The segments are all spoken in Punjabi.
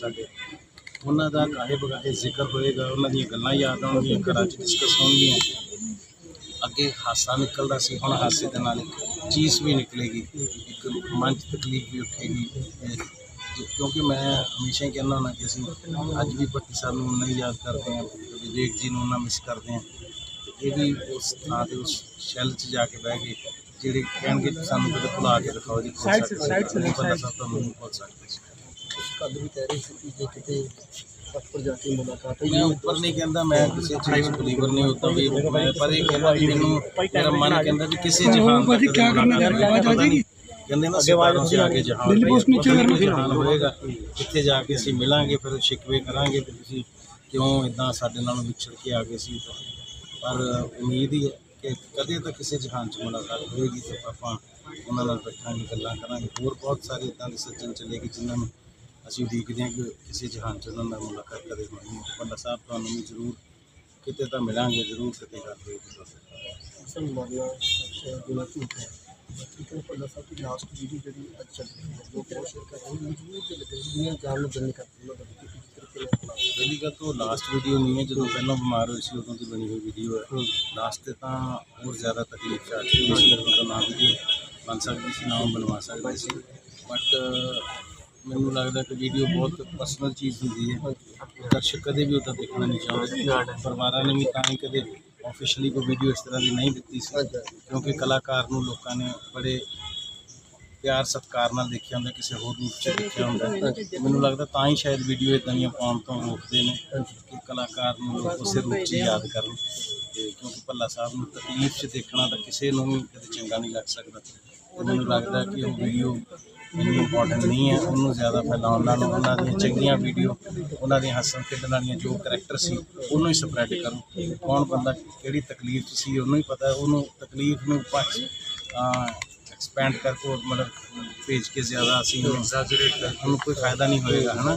ਸਾਡੇ। ਉਹਨਾਂ ਦਾ ਕਾਹੇ ਬਗਾਹੇ ਜ਼ਿਕਰ ਹੋਏਗਾ ਉਹਨਾਂ ਦੀਆਂ ਗੱਲਾਂ ਯਾਦ ਆਉਣਗੀਆਂ ਘਰਾਂ 'ਚ ਡਿਸਕਸ ਹੋਣਗੀਆਂ। ਅੱਗੇ ਹਾਸਾ ਨਿਕਲਦਾ ਸੀ ਹੁਣ ਹਾਸੇ ਦੇ ਨਾਲ ਇੱਕ ਚੀਜ਼ ਵੀ ਨਿਕਲੇਗੀ। ਇੱਕ ਮਨ 'ਚ ਤਕਲੀਫ ਵੀ ਉੱਠੇਗੀ। ਤੇ ਕਿਉਂਕਿ ਮੈਂ ਹਮੇਸ਼ਾ ਹੀ ਕਹਿੰਦਾ ਹੁੰਦਾ ਕਿ ਅਸੀਂ ਅੱਜ ਵੀ ਭੱਟੀ ਸਾਹਿਬ ਨੂੰ ਉਨਾ ਹੀ ਯਾਦ ਕਰਦੇ ਹਾਂ ਵਿਵੇਕ ਜੀ ਨੂੰ ਉਨਾ ਮਿਸ ਕਰਦੇ ਹਾਂ। ਤੇ ਇਹ ਵੀ ਉਸ ਥਾਂ ਤੇ ਉਸ ਸ਼ੈਲ 'ਚ ਜਾ ਕੇ ਬਹਿ ਗਏ ਜਿਹੜੇ ਕਹਿਣਗੇ ਸਾਨੂੰ ਕਦੇ ਭੁਲਾ ਕੇ ਦਿਖਾਓ ਜੀ ਸਾਈਡ ਸਾਈਡ ਸਾਹਿਬ ਤੁਹਾਨੂੰ ਨਹੀਂ ਭੁੱਲ ਸਕਦੇ ਕੱਲ ਵੀ ਕਹਿ ਰਹੇ ਸੀ ਕਿ ਜੇ ਕਿਤੇ ਉੱਪਰ ਜਾ ਕੇ ਮੁਲਾਕਾਤ ਮੈਂ ਉੱਪਰ ਨਹੀਂ ਕਹਿੰਦਾ ਮੈਂ ਕਿਸੇ ਚੀਜ਼ ਬਲੀਵਰ ਨਹੀਂ ਹੁੰਦਾ ਵੀ ਮੈਂ ਪਰ ਇਹ ਕਹਿੰਦਾ ਵੀ ਮੈਨੂੰ ਮੇਰਾ ਮਨ ਕਹਿੰਦਾ ਵੀ ਕਿਸੇ ਜਹਾਨ ਦਾ ਕੀ ਕਰਨਾ ਆਵਾਜ਼ ਆ ਜਾਏਗੀ? ਕਹਿੰਦੇ ਨਾ ਸਿਵਾਰੋਂ ਸੇ ਆਗੇ ਜਹਾਨ ਦਿੱਲੀ ਪੋਸਟ ਨੀਚੇ ਕਰਨਾ ਜਹਾਨ ਹੋਏਗਾ। ਇੱਥੇ ਜਾ ਕੇ ਅਸੀਂ ਮਿਲਾਂਗੇ ਫਿਰ ਸ਼ਿਕਵੇ ਕਰਾਂਗੇ ਕਿ ਤੁਸੀਂ ਕਿਉਂ ਇਦਾਂ ਸਾਡੇ ਨਾਲੋਂ ਵਿਛੜ ਕੇ ਆ ਗਏ ਸੀ? ਪਰ ਉਮੀਦ ਹੀ ਹੈ ਕਿ ਕਦੇ ਤਾਂ ਕਿਸੇ ਜਹਾਨ 'ਚ ਮੁਲਾਕਾਤ ਹੋਏਗੀ ਤੇ ਆਪਾਂ ਉਹਨਾਂ ਨਾਲ ਬੈਠਾਂਗੇ ਗੱਲਾਂ ਕਰਾਂਗੇ। ਹੋਰ ਬਹੁਤ ਸਾਰੇ ਇਦਾਂ ਦੇ ਸੱਜਣ ਚੱਲੇਗੇ ਜਿਨ੍ਹਾਂ ਨੂੰ ਅਸੀਂ ਉਡੀਕਦੇ ਹਾਂ ਕਿ ਕਿਸੇ ਜਹਾਨ 'ਚ ਉਹਨਾਂ ਨਾਲ ਮੁਲਾਕਾਤ ਕਦੇ ਹੋਣੀ ਬੰਦਾ ਸਾਹਿਬ ਤੁਹਾਨੂੰ ਵੀ ਜ਼ਰੂਰ ਕਿਤੇ ਤਾਂ ਮਿਲਾਂਗੇ ਜ਼ਰੂਰ ਕਿਤੇ ਹੋਏਗੀ ਅਸਲ ਮਾਮਲਾ ਅੱਛਾ ਗੁਨਾ ਝੂਠ ਹੈ। ਠੀਕ ਹੈ ਪੱਲਾ ਸਾਹਿਬ ਦੀ ਲਾਸਟ ਵੀਡੀਓ ਜਿਹੜੀ ਅੱਜ ਚੱਲ ਰਹੀ ਹੈ ਲੋਕ ਬਹੁਤ ਸ਼ੇਅਰ ਕਰ ਰਹੇ ਹਨ ਮਜਬੂਰ ਤੇ ਲੱਗੇ ਦੁਨੀਆ ਜਾਨ ਨੂੰ ਦਿਲ ਕਰਦੀ ਉਹਨਾਂ ਦਾ ਕਿਸ ਤਰੀਕੇ ਨਾਲ ਪਹਿਲੀ ਗੱਲ ਤਾਂ ਲਾਸਟ ਵੀਡੀਓ ਨਹੀਂ ਹੈ ਜਦੋਂ ਪਹਿਲਾਂ ਬਿਮਾਰ ਹੋਈ ਸੀ ਉਦੋਂ ਦੀ ਬਣੀ ਹੋਈ ਵੀਡੀਓ ਹੈ। ਲਾਸਟ ਤੇ ਤਾਂ ਹੋਰ ਜ਼ਿਆਦਾ ਤਕਲੀਫ ਚ ਆ ਚੁੱਕੀ ਸੀ ਮੇਰੇ ਕੋਲ ਨਾ ਵੀਡੀਓ ਬਣ ਸਕਦੀ ਸੀ ਨਾ ਉਹ ਬਣਵਾ ਸਕਦੇ ਸੀ। ਬਟ ਮੈਨੂੰ ਲੱਗਦਾ ਕਿ ਵੀਡੀਓ ਬਹੁਤ ਪਰਸਨਲ ਚੀਜ਼ ਹੁੰਦੀ ਹੈ। ਦਰਸ਼ਕ ਕਦੇ ਵੀ ਉਹਦਾ ਦੇਖਣਾ ਨਹੀਂ ਚਾਹੁੰਦੇ। ਪਰਿਵਾਰਾਂ ਨੇ ਵੀ ਤਾਂ ਹੀ ਕਦੇ ਆਫੀਸ਼ੀਅਲੀ ਕੋਈ ਵੀਡੀਓ ਇਸ ਤਰ੍ਹਾਂ ਦੀ ਨਹੀਂ ਦਿੱਤੀ ਸੀ। ਕਿਉਂਕਿ ਕਲਾਕਾਰ ਨੂੰ ਲੋਕਾਂ ਨੇ ਬੜੇ ਪਿਆਰ ਸਤਿਕਾਰ ਨਾਲ ਦੇਖਿਆ ਹੁੰਦਾ, ਕਿਸੇ ਹੋਰ ਰੂਪ ਚ ਦੇਖਿਆ ਹੁੰਦਾ। ਮੈਨੂੰ ਲੱਗਦਾ ਤਾਂ ਹੀ ਸ਼ਾਇਦ ਵੀਡੀਓ ਇਦਾਂ ਦੀਆਂ ਪਾਉਣ ਤੋਂ ਰੋਕਦੇ ਨੇ ਕਿ ਕਲਾਕਾਰ ਨੂੰ ਲੋਕ ਉਸੇ ਰੂਪ ਚ ਯਾਦ ਕਰਨ। ਕਿਉਂਕਿ ਭੱਲਾ ਸਾਹਿਬ ਨੂੰ ਤਕਲੀਫ ਚ ਦੇਖਣਾ ਤਾਂ ਕਿਸੇ ਨੂੰ ਵੀ ਕਦੇ ਚੰਗਾ ਨਹੀਂ ਲੱਗ ਸਕਦਾ। ਮੈਨੂੰ ਲੱਗਦਾ ਕਿ ਉਹ ਵੀਡੀਓ ਇੰਨੀ ਇੰਪੋਰਟੈਂਟ ਨਹੀਂ ਹੈ। ਉਹਨੂੰ ਜ਼ਿਆਦਾ ਫੈਲਾਉਣ ਨਾਲ ਉਹਨਾਂ ਦੀਆਂ ਚੰਗੀਆਂ ਵੀਡੀਓ ਉਹਨਾਂ ਦੀਆਂ ਹੱਸਣ ਖੇਡਣ ਵਾਲੀਆਂ ਜੋ ਕਰੈਕਟਰ ਸੀ, ਉਹਨੂੰ ਹੀ ਸਪਰੈਡ ਕਰੋ। ਕੌਣ ਬੰਦਾ ਕਿਹੜੀ ਤਕਲੀਫ 'ਚ ਸੀ, ਉਹਨੂੰ ਹੀ ਪਤਾ ਉਹਨੂੰ ਤਕਲੀਫ ਨੂੰ ਪਛ ਐਕਸਪੈਂਡ ਕਰਕੇ ਮਤਲਬ ਭੇਜ ਕੇ ਜ਼ਿਆਦਾ ਅਸੀਂ ਉਹਨੂੰ ਐਗਜ਼ੈਜਰੇਟ ਕਰ, ਉਹਨੂੰ ਕੋਈ ਫਾਇਦਾ ਨਹੀਂ ਹੋਏਗਾ, ਹਨਾ?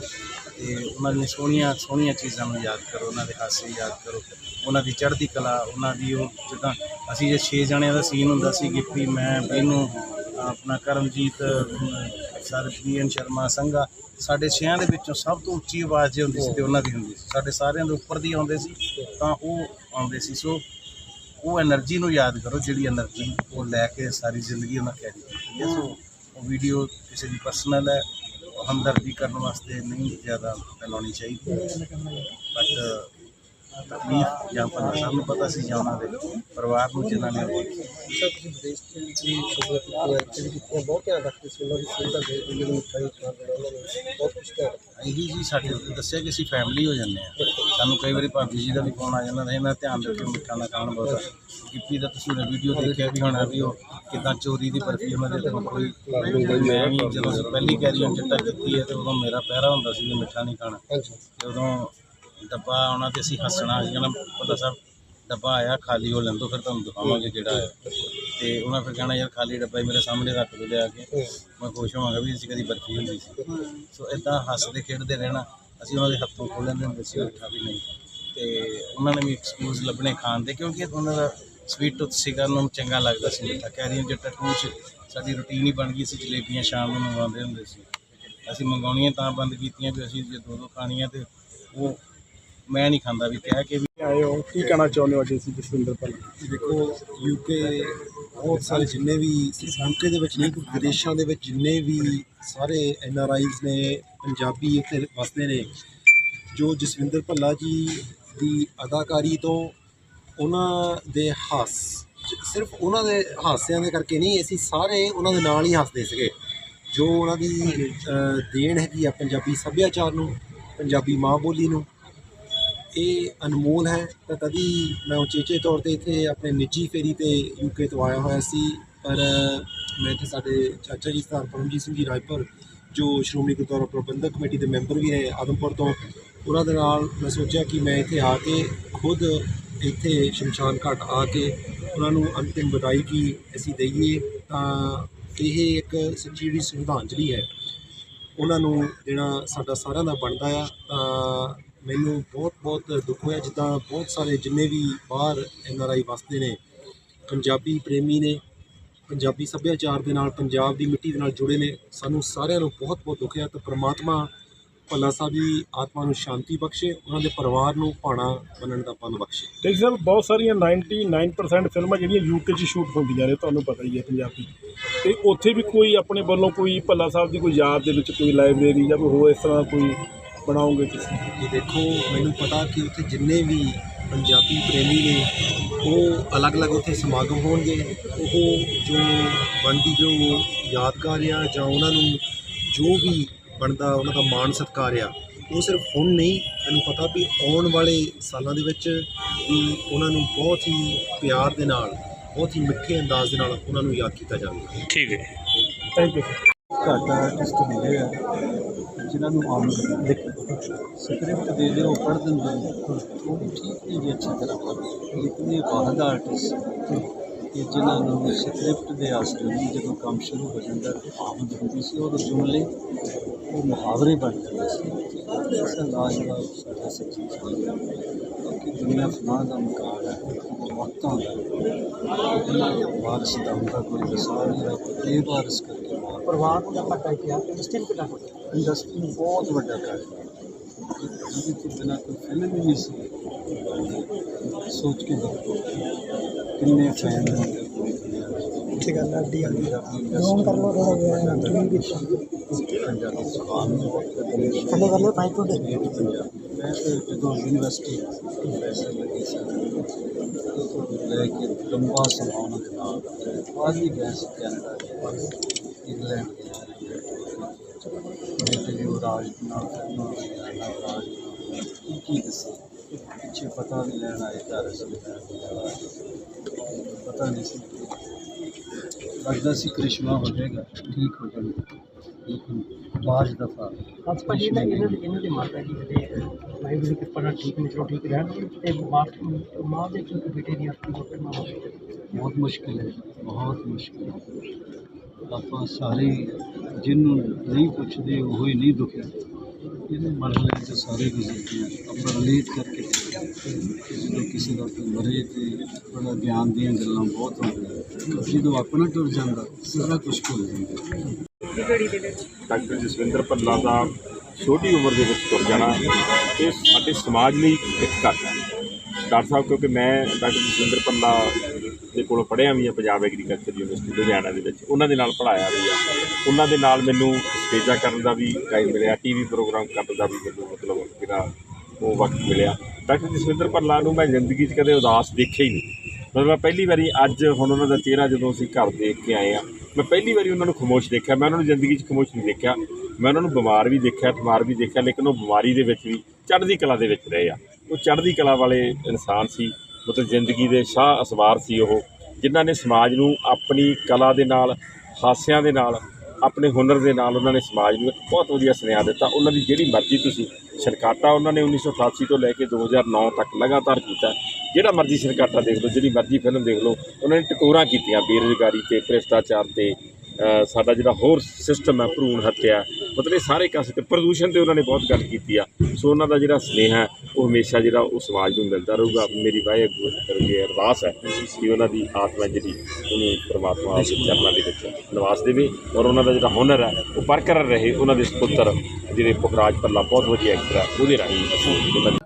ਤੇ ਉਹਨਾਂ ਦੀਆਂ ਸੋਹਣੀਆਂ ਸੋਹਣੀਆਂ ਚੀਜ਼ਾਂ ਨੂੰ ਯਾਦ ਕਰੋ, ਉਹਨਾਂ ਦੇ ਹਾਸੇ ਯਾਦ ਕਰੋ। ਉਹਨਾਂ ਦੀ ਚੜ੍ਹਦੀ ਕਲਾ, ਉਹਨਾਂ ਦੀ ਉਹ ਜਿੱਦਾਂ ਅਸੀਂ ਜੇ 6 ਜਣਿਆਂ ਦਾ ਸੀਨ ਹੁੰਦਾ ਸੀ ਗਿੱਪੀ ਮੈਂ, ਇਹਨੂੰ ਆਪਣਾ Karamjit sir P N Sharma Sangha, ਸਾਡੇ ਛਿਆਂ ਦੇ ਵਿੱਚੋਂ ਸਭ ਤੋਂ ਉੱਚੀ ਆਵਾਜ਼ ਜੇ ਹੁੰਦੀ ਸੀ ਤੇ ਉਹਨਾਂ ਦੀ ਹੁੰਦੀ ਸੀ। ਸਾਡੇ ਸਾਰਿਆਂ ਦੇ ਉੱਪਰ ਦੀ ਆਉਂਦੇ ਸੀ, ਤਾਂ ਉਹ ਆਉਂਦੇ ਸੀ। ਸੋ ਉਹ એનર્ਜੀ ਨੂੰ ਯਾਦ ਕਰੋ, ਜਿਹੜੀ એનર્ਜੀ ਉਹ ਲੈ ਕੇ ਸਾਰੀ ਜ਼ਿੰਦਗੀ ਉਹਨਾਂ ਕੈਰੀ ਕੀਤੀ ਹੈ। ਸੋ ਉਹ ਵੀਡੀਓ ਕਿਸੇ ਦੀ ਪਰਸਨਲ ਹੈ ਹਮਦਰਦੀ ਕਰਨ ਵਾਸਤੇ ਨਹੀਂ ਜ਼ਿਆਦਾ ਫੈਲਾਉਣੀ ਚਾਹੀਦੀ। ਬਟ ਤਕਲੀਫ ਜਾਂ ਪੰਨਾ ਸਾਹਿਬ ਨੂੰ ਪਤਾ ਸੀ ਜਾਂ ਉਹਨਾਂ ਦੇ ਪਰਿਵਾਰ ਨੂੰ ਜਿਨ੍ਹਾਂ ਨੇ ਉਹ ਦੇਖੀ। ਸਰ ਤੁਸੀਂ ਵਿਦੇਸ਼ ਦੇ ਵਿੱਚ ਵੀ ਖਬਰਾਂ ਕੀਤੀਆਂ ਐਕਟਿਵ ਕੀਤੀਆਂ ਬਹੁਤ ਧਿਆਨ ਰੱਖਦੇ ਸੀ ਉਹਨਾਂ ਦੀ ਸਿਹਤ ਦਾ ਦੇ ਉਹਨਾਂ ਨੂੰ ਮਿਠਾਈ ਖਾਣ ਦੇਣਾ ਉਹਨਾਂ ਨੂੰ ਬਹੁਤ ਕੁਝ ਧਿਆਨ ਰੱਖਦੇ ਇਹੀ ਜੀ ਸਾਡੇ ਦੱਸਿਆ ਕਿ ਅਸੀਂ ਫੈਮਿਲੀ ਹੋ ਜਾਂਦੇ ਆ ਸਾਨੂੰ ਕਈ ਵਾਰੀ ਭਾਬੀ ਜੀ ਦਾ ਵੀ ਫੋਨ ਆ ਜਾਂਦਾ ਇਹਨਾਂ ਧਿਆਨ ਰੱਖਿਓ ਮਿੱਠਾ ਨਾ ਖਾਣ ਬਹੁਤਾ। ਗਿੱਪੀ ਦਾ ਤੁਸੀਂ ਵੀਡੀਓ ਦੇਖਿਆ ਵੀ ਹੋਣਾ ਵੀ ਉਹ ਕਿਦਾਂ ਚੋਰੀ ਦੀ ਬਰਫੀ ਉਹਨਾਂ ਦੇ ਕੋਈ ਮੈਂ ਵੀ ਜਦੋਂ ਪਹਿਲੀ ਕੈਰੀਅਨ ਚਿੱਟਾ ਕੀਤੀ ਹੈ ਤੇ ਉਦੋਂ ਮੇਰਾ ਪਹਿਰਾ ਹੁੰਦਾ ਸੀ ਵੀ ਮਿੱਠਾ ਨਹੀਂ ਖਾਣਾ। ਹਾਂਜੀ। ਤੇ ਉਦੋਂ ਡੱਬਾ ਆਉਣਾ ਤੇ ਅਸੀਂ ਹੱਸਣਾ ਅਸੀਂ ਕਹਿਣਾ ਪਤਾ ਸਾਹਿਬ ਡੱਬਾ ਆਇਆ ਖਾਲੀ ਹੋ ਲੈਂਦੋ ਫਿਰ ਤੁਹਾਨੂੰ ਦਿਖਾਵਾਂਗੇ ਜਿਹੜਾ ਹੈ ਤੇ ਉਹਨਾਂ ਫਿਰ ਕਹਿਣਾ ਯਾਰ ਖਾਲੀ ਡੱਬਾ ਹੀ ਮੇਰੇ ਸਾਹਮਣੇ ਰੱਖ ਦੋ ਲਿਆ ਕੇ। ਮੈਂ ਖੁਸ਼ ਹੋਵਾਂਗਾ ਵੀ ਅਸੀਂ ਕਦੀ ਬਰਫੀ ਹੁੰਦੀ ਸੀ। ਸੋ ਇਦਾਂ ਹੱਸਦੇ ਖੇਡਦੇ ਰਹਿਣਾ ਅਸੀਂ ਉਹਨਾਂ ਦੇ ਹੱਥੋਂ ਖੋਹ ਲੈਂਦੇ ਹੁੰਦੇ ਸੀ ਮਿੱਠਾ ਵੀ ਨਹੀਂ। ਤੇ ਉਹਨਾਂ ਨੇ ਵੀ ਐਕਸਕਿਊਜ਼ ਲੱਭਣੇ ਖਾਣ ਦੇ ਕਿਉਂਕਿ ਉਹਨਾਂ ਦਾ ਸਵੀਟ ਟੁੱਥ ਸੀਗਾ ਉਹਨਾਂ ਨੂੰ ਚੰਗਾ ਲੱਗਦਾ ਸੀ। ਮਿੱਠਾ ਕੈਰੀਅਰ ਜੱਟਾ ਟੂ ਚ ਸਾਡੀ ਰੁਟੀਨ ਹੀ ਬਣ ਗਈ ਸੀ ਜਲੇਬੀਆਂ ਸ਼ਾਮ ਨੂੰ ਮੰਗਵਾਉਂਦੇ ਹੁੰਦੇ ਸੀ। ਅਸੀਂ ਮੰਗਾਉਣੀਆਂ ਤਾਂ ਬੰਦ ਕੀਤੀਆਂ ਵੀ ਅਸੀਂ ਜੇ ਦੋ ਦੋ ਖਾਣੀਆਂ ਤੇ ਉਹ ਮੈਂ ਨਹੀਂ ਖਾਂਦਾ ਵੀ ਕਹਿ ਕੇ ਵੀ ਆਏ ਹੋ ਕੀ ਕਹਿਣਾ ਚਾਹੁੰਦੇ ਹੋ ਅੱਜ ਅਸੀਂ ਜਸਵਿੰਦਰ ਭੱਲਾ ਦੇਖੋ ਯੂਕੇ ਬਹੁਤ ਸਾਰੇ ਜਿੰਨੇ ਵੀ ਯੂਕੇ ਦੇ ਵਿੱਚ ਨਹੀਂ ਵਿਦੇਸ਼ਾਂ ਦੇ ਵਿੱਚ ਜਿੰਨੇ ਵੀ ਸਾਰੇ ਐਨ ਆਰ ਆਈਜ਼ ਨੇ ਪੰਜਾਬੀ ਇੱਥੇ ਵਸਦੇ ਨੇ ਜੋ ਜਸਵਿੰਦਰ ਭੱਲਾ ਜੀ ਦੀ ਅਦਾਕਾਰੀ ਤੋਂ ਉਹਨਾਂ ਦੇ ਹਾਸ ਸਿਰਫ ਉਹਨਾਂ ਦੇ ਹਾਸਿਆਂ ਦੇ ਕਰਕੇ ਨਹੀਂ ਅਸੀਂ ਸਾਰੇ ਉਹਨਾਂ ਦੇ ਨਾਲ ਹੀ ਹੱਸਦੇ ਸੀਗੇ ਜੋ ਉਹਨਾਂ ਦੀ ਦੇਣ ਹੈਗੀ ਆ ਪੰਜਾਬੀ ਸੱਭਿਆਚਾਰ ਨੂੰ ਪੰਜਾਬੀ ਮਾਂ ਬੋਲੀ ਨੂੰ ਇਹ ਅਨਮੋਲ ਹੈ। ਤਾਂ ਕਦੀ ਮੈਂ ਉਚੇਚੇ ਤੌਰ ਤੇ ਇੱਥੇ ਆਪਣੇ ਨਿੱਜੀ ਫੇਰੀ ਤੇ ਯੂਕੇ ਤੋਂ ਆਇਆ ਹੋਇਆ ਸੀ। ਪਰ, ਮੈਂ ਇੱਥੇ ਸਾਡੇ ਚਾਚਾ ਜੀ ਸਰਦਾਰ ਪਰਮਜੀਤ ਸਿੰਘ ਜੀ ਰਾਏਪੁਰ, ਜੋ ਸ਼੍ਰੋਮਣੀ ਗੁਰਦੁਆਰਾ ਪ੍ਰਬੰਧਕ ਕਮੇਟੀ ਦੇ ਮੈਂਬਰ ਵੀ ਨੇ ਆਦਮਪੁਰ ਤੋਂ, ਉਹਨਾਂ ਦੇ ਨਾਲ ਮੈਂ ਸੋਚਿਆ ਕਿ ਮੈਂ ਇੱਥੇ ਆ ਕੇ ਖੁਦ ਇੱਥੇ ਸ਼ਮਸ਼ਾਨ ਘਾਟ ਆ ਕੇ ਉਹਨਾਂ ਨੂੰ ਅੰਤਿਮ ਵਿਦਾਈ ਕੀ ਅਸੀਂ ਦਈਏ। ਤਾਂ ਇਹ ਇੱਕ ਸੱਚੀ ਜਿਹੜੀ ਸ਼ਰਧਾਂਜਲੀ ਹੈ, ਉਹਨਾਂ ਨੂੰ ਦੇਣਾ ਸਾਡਾ ਸਾਰਿਆਂ ਦਾ ਬਣਦਾ ਆ। ਤਾਂ ਮੈਨੂੰ ਬਹੁਤ ਬਹੁਤ ਦੁੱਖ ਹੋਇਆ ਜਿੱਦਾਂ ਬਹੁਤ ਸਾਰੇ ਜਿੰਨੇ ਵੀ ਬਾਹਰ ਐਨ ਆਰ ਆਈ ਵਸਦੇ ਨੇ, ਪੰਜਾਬੀ ਪ੍ਰੇਮੀ ਨੇ, ਪੰਜਾਬੀ ਸੱਭਿਆਚਾਰ ਦੇ ਨਾਲ, ਪੰਜਾਬ ਦੀ ਮਿੱਟੀ ਦੇ ਨਾਲ ਜੁੜੇ ਨੇ, ਸਾਨੂੰ ਸਾਰਿਆਂ ਨੂੰ ਬਹੁਤ ਬਹੁਤ ਦੁੱਖ ਹੈ ਤਾਂ ਪ੍ਰਮਾਤਮਾ ਭੱਲਾ ਸਾਹਿਬ ਦੀ ਆਤਮਾ ਨੂੰ ਸ਼ਾਂਤੀ ਬਖਸ਼ੇ, ਉਹਨਾਂ ਦੇ ਪਰਿਵਾਰ ਨੂੰ ਭਾਣਾ ਬਣਨ ਦਾ ਬਲ ਬਖਸ਼ੇ। ਤੇ ਸਰ ਬਹੁਤ ਸਾਰੀਆਂ 99% ਫਿਲਮਾਂ ਜਿਹੜੀਆਂ ਯੂਕੇ 'ਚ ਸ਼ੂਟ ਹੁੰਦੀਆਂ ਨੇ, ਤੁਹਾਨੂੰ ਪਤਾ ਹੀ ਹੈ ਪੰਜਾਬੀ। ਤੇ ਉੱਥੇ ਵੀ ਕੋਈ ਆਪਣੇ ਵੱਲੋਂ ਕੋਈ ਭੱਲਾ ਸਾਹਿਬ ਦੀ ਕੋਈ ਯਾਦ ਦੇ ਵਿੱਚ ਕੋਈ ਲਾਇਬ੍ਰੇਰੀ ਜਾਂ ਕੋਈ ਹੋਰ ਇਸ ਤਰ੍ਹਾਂ ਕੋਈ ਬਣਾਓਗੇ ਤੁਸੀਂ? ਇਹ ਦੇਖੋ ਮੈਨੂੰ ਪਤਾ ਕਿ ਉੱਥੇ ਜਿੰਨੇ ਵੀ ਪੰਜਾਬੀ ਪ੍ਰੇਮੀ ਨੇ ਉਹ ਅਲੱਗ-ਅਲੱਗ ਉੱਥੇ ਸਮਾਗਮ ਹੋਣਗੇ। ਉਹ ਜੋ ਬਣਦੀ ਜੋ ਯਾਦਗਾਰ ਆ ਜਾਂ ਉਹਨਾਂ ਨੂੰ ਜੋ ਵੀ ਬਣਦਾ ਉਹਨਾਂ ਦਾ ਮਾਣ ਸਤਿਕਾਰ ਆ ਉਹ ਸਿਰਫ ਹੁਣ ਨਹੀਂ ਮੈਨੂੰ ਪਤਾ ਵੀ ਆਉਣ ਵਾਲੇ ਸਾਲਾਂ ਦੇ ਵਿੱਚ ਵੀ ਉਹਨਾਂ ਨੂੰ ਬਹੁਤ ਹੀ ਪਿਆਰ ਦੇ ਨਾਲ ਬਹੁਤ ਹੀ ਮਿੱਠੇ ਅੰਦਾਜ਼ ਦੇ ਨਾਲ ਉਹਨਾਂ ਨੂੰ ਯਾਦ ਕੀਤਾ ਜਾਵੇਗਾ। ਥੈਂਕ ਯੂ ਘੱਟ ਆਰਟਿਸਟ ਹੁੰਦੇ ਆ ਜਿਨ੍ਹਾਂ ਨੂੰ ਆਮ ਲਿਖ ਸਕ੍ਰਿਪਟ ਦੇ ਦਿਓ ਉਹ ਪੜ੍ਹ ਦਿੰਦੇ ਨੇ ਉਹ ਵੀ ਠੀਕ ਨਹੀਂ ਜੀ ਅੱਛੀ ਤਰ੍ਹਾਂ ਪੜ੍ਹਦੇ ਲੇਕਿਨ ਇਹ ਬਾਹਰ ਦਾ ਆਰਟਿਸਟ ਕਿ ਜਿਨ੍ਹਾਂ ਨੂੰ ਸਕ੍ਰਿਪਟ ਦੇ ਆਸਰੇ ਜਦੋਂ ਕੰਮ ਸ਼ੁਰੂ ਹੋ ਜਾਂਦਾ ਤੇ ਆਮਦ ਹੁੰਦੀ ਸੀ ਉਹ ਜੁਮਲੇ ਉਹ ਮੁਹਾਵਰੇ ਬਣ ਜਾਂਦੇ ਸੀ। ਐਸਾ ਲਾਜਵਾਬ ਸਾਡਾ ਸੱਚੀ ਚਾਹੀਦਾ ਕਿ ਦੁਨੀਆ ਫਨਾ ਦਾ ਮਕਾਨ ਹੈ ਵਕਤਾਂ ਦਾ। ਵਾਰਸ ਦਾ ਹੁੰਦਾ ਕੋਈ ਵਸਾਲ ਨਹੀਂ ਰੱਬ ਬੇਵਾਰਸ ਕਰਕੇ ਮਾਰ। ਪਰਿਵਾਰ ਨੂੰ ਆਪਾਂ ਟਾਈ ਕਿਹਾ ਇੰਡਸਟਰੀ ਨੂੰ ਕਿੰਨਾ ਕੁ ਇੰਡਸਟਰੀ ਬਹੁਤ ਵੱਡਾ ਕਰ। ਜਿਹਦੇ ਤੋਂ ਬਿਨਾਂ ਕੋਈ ਫਿਲਮ ਹੀ ਨਹੀਂ ਸੀ ਬਣਦੀ। ਸੋਚ ਕੇ ਦੇਖੋ ਕਿੰਨੇ ਫੈਨ ਹੁੰਦੇ ਪੂਰੀ ਦੁਨੀਆ ਦੇ ਠੀਕ ਹੈ ਅੱਡੀ ਅੱਡੀ ਪੰਜਾਬੀ ਜ਼ੂਮ ਕਰ ਲਓ ਥੋੜਾ ਜਿਹਾ ਠੀਕ ਪੰਜਾਬੀ ਜ਼ੁਬਾਨ ਨੂੰ ਬਹੁਤ ਵਧੀਆ ਸੀ। ਥੱਲੇ ਕਰ ਲਓ ਮਾਈਕ ਤੋਂ ਇਹ ਪੰਜਾਬੀ ਮੈਂ ਤੇ ਜਦੋਂ ਯੂਨੀਵਰਸਿਟੀ ਪ੍ਰੋਫੈਸਰ ਲੱਗੀ ਸੀ ਉਦੋਂ ਤੋਂ ਲੈ ਕੇ ਲੰਬਾ ਸਮਾਂ ਉਹਨਾਂ ਦੇ ਨਾਲ ਬਾਅਦ ਵੀ ਗਏ ਸੀ ਕੈਨੇਡਾ ਇੰਗਲੈਂਡ ਬੇਟੇ ਦੀ ਉਹ ਰਾਜ ਨਾਲ ਫਿਰਨਾ ਨਾਲ ਰਾਜ ਕੀ ਕੀ ਦੱਸੇ ਪਿੱਛੇ ਪਤਾ ਵੀ ਲੈਣ ਆਏ ਘਰ ਅਸੀਂ ਪਤਾ ਨਹੀਂ ਸੀ ਲੱਗਦਾ ਸੀ ਕ੍ਰਿਸ਼ਮਾ ਹੋ ਜਾਏਗਾ ਠੀਕ ਹੋ ਜਾਏਗਾ ਲੇਕਿਨ ਬਾਜ ਦਫਾ ਅੱਜ ਭਾਜੀ ਇਹਨਾਂ ਇਹਨਾਂ ਦੇ ਇਹਨਾਂ ਦੇ ਮਾਤਾ ਜੀ ਜਿਹੜੇ ਵਾਹਿਗੁਰੂ ਦੀ ਕਿਰਪਾ ਨਾਲ ਠੀਕ ਨੇ ਚਲੋ ਠੀਕ ਰਹਿਣ ਤੇ ਮਾਂ ਮਾਂ ਦੇ ਕਿਉਂਕਿ ਬੇਟੇ ਦੀ ਆਪਣੀ ਕੋਈ ਮਾਂ ਬਹੁਤ ਮੁਸ਼ਕਿਲ ਹੈ ਬਹੁਤ ਮੁਸ਼ਕਿਲ ਹੈ ਆਪਾਂ ਸਾਰੇ ਜਿਹਨੂੰ ਨਹੀਂ ਪੁੱਛਦੇ, ਉਹ ਹੀ ਨਹੀਂ ਦੁਖਿਆ। ਇਹਨੇ ਮਰਹਲੇ 'ਚ ਸਾਰੇ ਗੁਜ਼ਰਦੇ ਆ। ਆਪਾਂ ਰਿਲੇਟ ਕਰਕੇ ਜਦੋਂ ਕਿਸੇ ਦਾ ਕੋਈ ਮਰੇ ਤੇ ਬੜਾ ਗਿਆਨ ਦੀਆਂ ਗੱਲਾਂ ਬਹੁਤ ਹੁੰਦੀਆਂ। ਜਦੋਂ ਆਪਣਾ ਟੁਰ ਜਾਂਦਾ, ਸਾਰਾ ਕੁਝ ਭੁੱਲ ਜਾਂਦਾ। ਡਾਕਟਰ ਜਸਵਿੰਦਰ ਭੱਲਾ ਦਾ ਛੋਟੀ ਉਮਰ ਦੇ ਵਿੱਚ ਤੁਰ ਜਾਣਾ ਇਹ ਸਾਡੇ ਸਮਾਜ ਲਈ ਇੱਕ ਘਾਟਾ ਹੈ। ਡਾਕਟਰ ਸਾਹਿਬ, ਕਿਉਂਕਿ ਮੈਂ ਡਾਕਟਰ ਜਸਵਿੰਦਰ ਭੱਲਾ ਦੇ ਕੋਲੋਂ ਪੜ੍ਹਿਆ ਵੀ ਆ ਪੰਜਾਬ ਐਗਰੀਕਲਚਰ ਯੂਨੀਵਰਸਿਟੀ ਲੁਧਿਆਣਾ ਦੇ ਵਿੱਚ। ਉਹਨਾਂ ਦੇ ਨਾਲ ਪੜ੍ਹਾਇਆ ਵੀ ਆ। ਉਹਨਾਂ ਦੇ ਨਾਲ ਮੈਨੂੰ ਸਟੇਜਾਂ ਕਰਨ ਦਾ ਵੀ ਟਾਈਮ ਮਿਲਿਆ ਟੀਵੀ ਪ੍ਰੋਗਰਾਮ ਕਰਨ ਦਾ ਵੀ ਮੈਨੂੰ ਮਤਲਬ ਜਿਹੜਾ ਉਹ ਵਕਤ ਮਿਲਿਆ। ਡਾਕਟਰ ਜਸਵਿੰਦਰ ਭੱਲਾ ਨੂੰ ਮੈਂ ਜ਼ਿੰਦਗੀ 'ਚ ਕਦੇ ਉਦਾਸ ਦੇਖਿਆ ਹੀ ਨਹੀਂ। ਮਤਲਬ ਮੈਂ ਪਹਿਲੀ ਵਾਰੀ ਅੱਜ ਹੁਣ ਉਹਨਾਂ ਦਾ ਚਿਹਰਾ ਜਦੋਂ ਅਸੀਂ ਘਰ ਦੇਖ ਕੇ ਆਏ ਆ, ਮੈਂ ਪਹਿਲੀ ਵਾਰੀ ਉਹਨਾਂ ਨੂੰ ਖਮੋਸ਼ ਦੇਖਿਆ। ਮੈਂ ਉਹਨਾਂ ਨੂੰ ਜ਼ਿੰਦਗੀ 'ਚ ਖਮੋਸ਼ ਨਹੀਂ ਦੇਖਿਆ। ਮੈਂ ਉਹਨਾਂ ਨੂੰ ਬਿਮਾਰ ਵੀ ਦੇਖਿਆ, ਬਿਮਾਰ ਵੀ ਦੇਖਿਆ, ਲੇਕਿਨ ਉਹ ਬਿਮਾਰੀ ਦੇ ਵਿੱਚ ਵੀ ਚੜ੍ਹਦੀ ਕਲਾ ਦੇ ਵਿੱਚ ਰਹੇ ਆ। ਉਹ ਚੜ੍ਹਦੀ ਕਲਾ ਵਾਲੇ ਇਨਸਾਨ ਸੀ। ਮਤਲਬ ਜ਼ਿੰਦਗੀ ਦੇ ਸ਼ਾਹ ਅਸਵਾਰ ਸੀ ਉਹ, ਜਿਨ੍ਹਾਂ ਨੇ ਸਮਾਜ ਨੂੰ ਆਪਣੀ ਕਲਾ ਦੇ ਨਾਲ, ਹਾਸਿਆਂ ਦੇ ਨਾਲ, ਆਪਣੇ ਹੁਨਰ ਦੇ ਨਾਲ ਉਹਨਾਂ ਨੇ ਸਮਾਜ ਨੂੰ ਇੱਕ ਬਹੁਤ ਵਧੀਆ ਸੁਨੇਹਾ ਦਿੱਤਾ। ਉਹਨਾਂ ਦੀ ਜਿਹੜੀ ਮਰਜ਼ੀ ਤੁਸੀਂ ਛਣਕਾਟਾ ਉਹਨਾਂ ਨੇ 1988 ਤੋਂ ਲੈ ਕੇ 2009 ਤੱਕ ਲਗਾਤਾਰ ਕੀਤਾ। ਜਿਹੜਾ ਮਰਜ਼ੀ ਛਣਕਾਟਾ ਦੇਖ ਲਓ, ਜਿਹੜੀ ਮਰਜ਼ੀ ਫਿਲਮ ਦੇਖ ਲਓ, ਉਹਨਾਂ ਨੇ ਟਕੋਰਾਂ ਕੀਤੀਆਂ ਬੇਰੁਜ਼ਗਾਰੀ ਤੇ, ਭ੍ਰਿਸ਼ਟਾਚਾਰ ਤੇ ਸਾਡਾ ਜਿਹੜਾ ਹੋਰ ਸਿਸਟਮ ਹੈ ਭਰੂਣ ਹੱਤਿਆ, ਮਤਲਬ ਇਹ ਸਾਰੇ ਕਾਸੇ ਤੇ ਪ੍ਰਦੂਸ਼ਣ ਤੇ ਉਹਨਾਂ ਨੇ ਬਹੁਤ ਗੱਲ ਕੀਤੀ ਆ। ਸੋ ਉਹਨਾਂ ਦਾ ਜਿਹੜਾ ਸਨੇਹ ਉਹ ਹਮੇਸ਼ਾ ਜਿਹੜਾ ਉਹ ਸਮਾਜ ਨੂੰ ਮਿਲਦਾ ਰਹੂਗਾ। ਮੇਰੀ ਵਾਹਿਗੁਰੂ ਕਰਕੇ ਅਰਦਾਸ ਹੈ ਕਿ ਉਹਨਾਂ ਦੀ ਆਤਮਾ ਜਿਹੜੀ ਉਹਨੂੰ ਪ੍ਰਮਾਤਮਾ ਦੇ ਚਰਨਾਂ ਦੇ ਵਿੱਚ ਨਿਵਾਸ ਦੇਵੇ ਔਰ ਉਹਨਾਂ ਦਾ ਜਿਹੜਾ ਹੁਨਰ ਹੈ, ਉਹ ਬਰਕਰਾਰ ਰਹੇ। ਉਹਨਾਂ ਦੇ ਸੁਪੁੱਤਰ ਜਿਹੜੇ ਪੁਖਰਾਜ ਪੱਲਾ ਬਹੁਤ ਵਧੀਆ ਐਕਟਰ ਹੈ ਉਹਦੇ ਰਾਹੀਂ ਅਸੀਂ